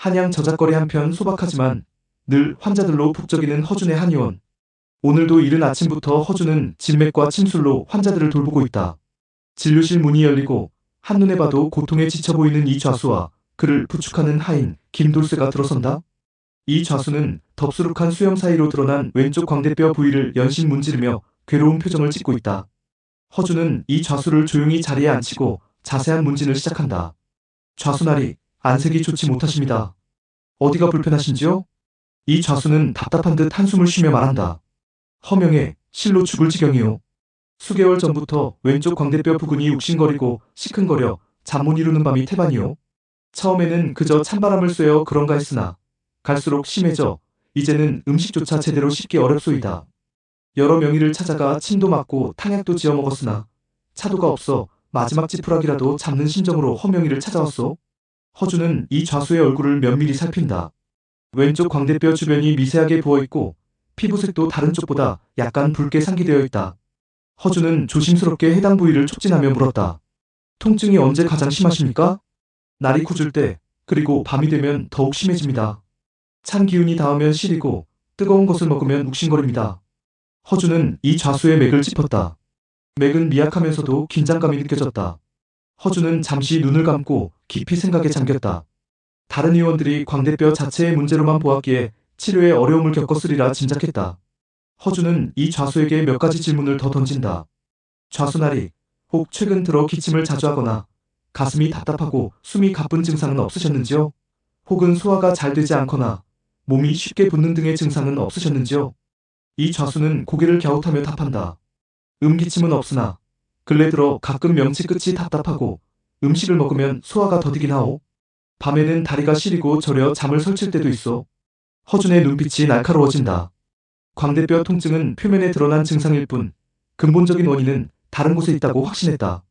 한양 저작거리 한편 소박하지만 늘 환자들로 북적이는 허준의 한의원. 오늘도 이른 아침부터 허준은 진맥과 침술로 환자들을 돌보고 있다. 진료실 문이 열리고 한눈에 봐도 고통에 지쳐 보이는 이 좌수와 그를 부축하는 하인 김돌쇠가 들어선다. 이 좌수는 덥수룩한 수염 사이로 드러난 왼쪽 광대뼈 부위를 연신 문지르며 괴로운 표정을 짓고 있다. 허준은 이 좌수를 조용히 자리에 앉히고 자세한 문진을 시작한다. 좌수나리, 안색이 좋지 못하십니다. 어디가 불편하신지요? 이 좌수는 답답한 듯 한숨을 쉬며 말한다. 허명해, 실로 죽을 지경이요. 수개월 전부터 왼쪽 광대뼈 부근이 욱신거리고 시큰거려 잠 못 이루는 밤이 태반이요. 처음에는 그저 찬바람을 쐬어 그런가 했으나 갈수록 심해져 이제는 음식조차 제대로 씹기 어렵소이다. 여러 명의를 찾아가 침도 맞고 탕약도 지어 먹었으나 차도가 없어 마지막 지푸라기라도 잡는 심정으로 허명이를 찾아왔소. 허주는 이 좌수의 얼굴을 면밀히 살핀다. 왼쪽 광대뼈 주변이 미세하게 부어있고 피부색도 다른 쪽보다 약간 붉게 상기되어 있다. 허주는 조심스럽게 해당 부위를 촉진하며 물었다. 통증이 언제 가장 심하십니까? 날이 굳을 때, 그리고 밤이 되면 더욱 심해집니다. 찬 기운이 닿으면 시리고 뜨거운 것을 먹으면 욱신거립니다. 허주는 이 좌수의 맥을 짚었다. 맥은 미약하면서도 긴장감이 느껴졌다. 허주는 잠시 눈을 감고 깊이 생각에 잠겼다. 다른 의원들이 광대뼈 자체의 문제로만 보았기에 치료에 어려움을 겪었으리라 짐작했다. 허주는 이 좌수에게 몇 가지 질문을 더 던진다. 좌수나리, 혹 최근 들어 기침을 자주 하거나 가슴이 답답하고 숨이 가쁜 증상은 없으셨는지요? 혹은 소화가 잘 되지 않거나 몸이 쉽게 붓는 등의 증상은 없으셨는지요? 이 좌수는 고개를 갸웃하며 답한다. 음기침은 없으나 근래 들어 가끔 명치 끝이 답답하고 음식을 먹으면 소화가 더디긴 하오. 밤에는 다리가 시리고 저려 잠을 설칠 때도 있어. 허준의 눈빛이 날카로워진다. 광대뼈 통증은 표면에 드러난 증상일 뿐 근본적인 원인은 다른 곳에 있다고 확신했다.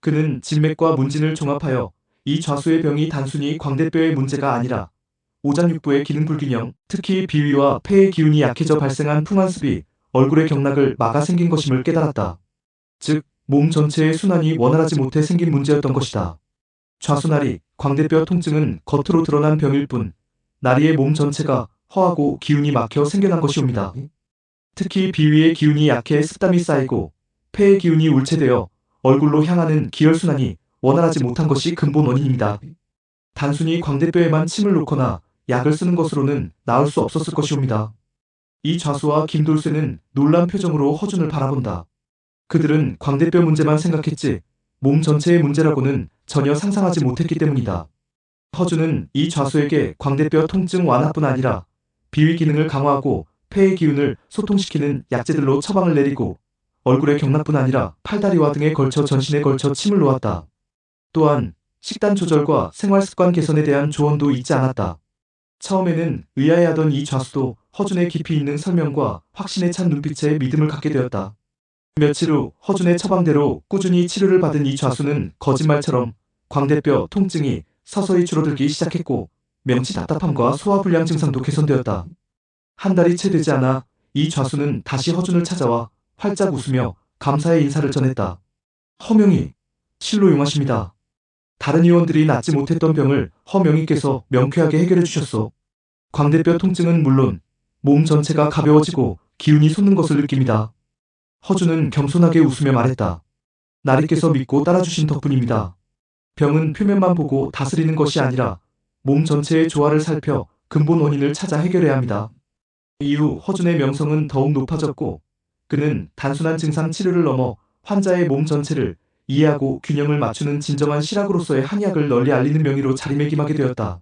그는 진맥과 문진을 종합하여 이 좌수의 병이 단순히 광대뼈의 문제가 아니라 오장육부의 기능 불균형, 특히 비위와 폐의 기운이 약해져 발생한 풍한습이 얼굴의 경락을 막아 생긴 것임을 깨달았다. 즉, 몸 전체의 순환이 원활하지 못해 생긴 문제였던 것이다. 좌수나리, 광대뼈 통증은 겉으로 드러난 병일 뿐 나리의 몸 전체가 허하고 기운이 막혀 생겨난 것이옵니다. 특히 비위의 기운이 약해 습담이 쌓이고 폐의 기운이 울체되어 얼굴로 향하는 기혈순환이 원활하지 못한 것이 근본 원인입니다. 단순히 광대뼈에만 침을 놓거나 약을 쓰는 것으로는 나을 수 없었을 것이옵니다. 이 좌수와 김돌쇠는 놀란 표정으로 허준을 바라본다. 그들은 광대뼈 문제만 생각했지 몸 전체의 문제라고는 전혀 상상하지 못했기 때문이다. 허준은 이 좌수에게 광대뼈 통증 완화뿐 아니라 비위 기능을 강화하고 폐의 기운을 소통시키는 약재들로 처방을 내리고 얼굴의 경락뿐 아니라 팔다리와 등에 걸쳐 전신에 걸쳐 침을 놓았다. 또한 식단 조절과 생활 습관 개선에 대한 조언도 잊지 않았다. 처음에는 의아해하던 이 좌수도 허준의 깊이 있는 설명과 확신에 찬 눈빛에 믿음을 갖게 되었다. 며칠 후 허준의 처방대로 꾸준히 치료를 받은 이 좌수는 거짓말처럼 광대뼈 통증이 서서히 줄어들기 시작했고 명치 답답함과 소화불량 증상도 개선되었다. 한 달이 채 되지 않아 이 좌수는 다시 허준을 찾아와 활짝 웃으며 감사의 인사를 전했다. 허명희, 실로 용하십니다. 다른 의원들이 낫지 못했던 병을 허명희께서 명쾌하게 해결해 주셨소. 광대뼈 통증은 물론 몸 전체가 가벼워지고 기운이 솟는 것을 느낍니다. 허준은 겸손하게 웃으며 말했다. 나리께서 믿고 따라주신 덕분입니다. 병은 표면만 보고 다스리는 것이 아니라 몸 전체의 조화를 살펴 근본 원인을 찾아 해결해야 합니다. 이후 허준의 명성은 더욱 높아졌고 그는 단순한 증상 치료를 넘어 환자의 몸 전체를 이해하고 균형을 맞추는 진정한 실학으로서의 한의학을 널리 알리는 명의로 자리매김하게 되었다.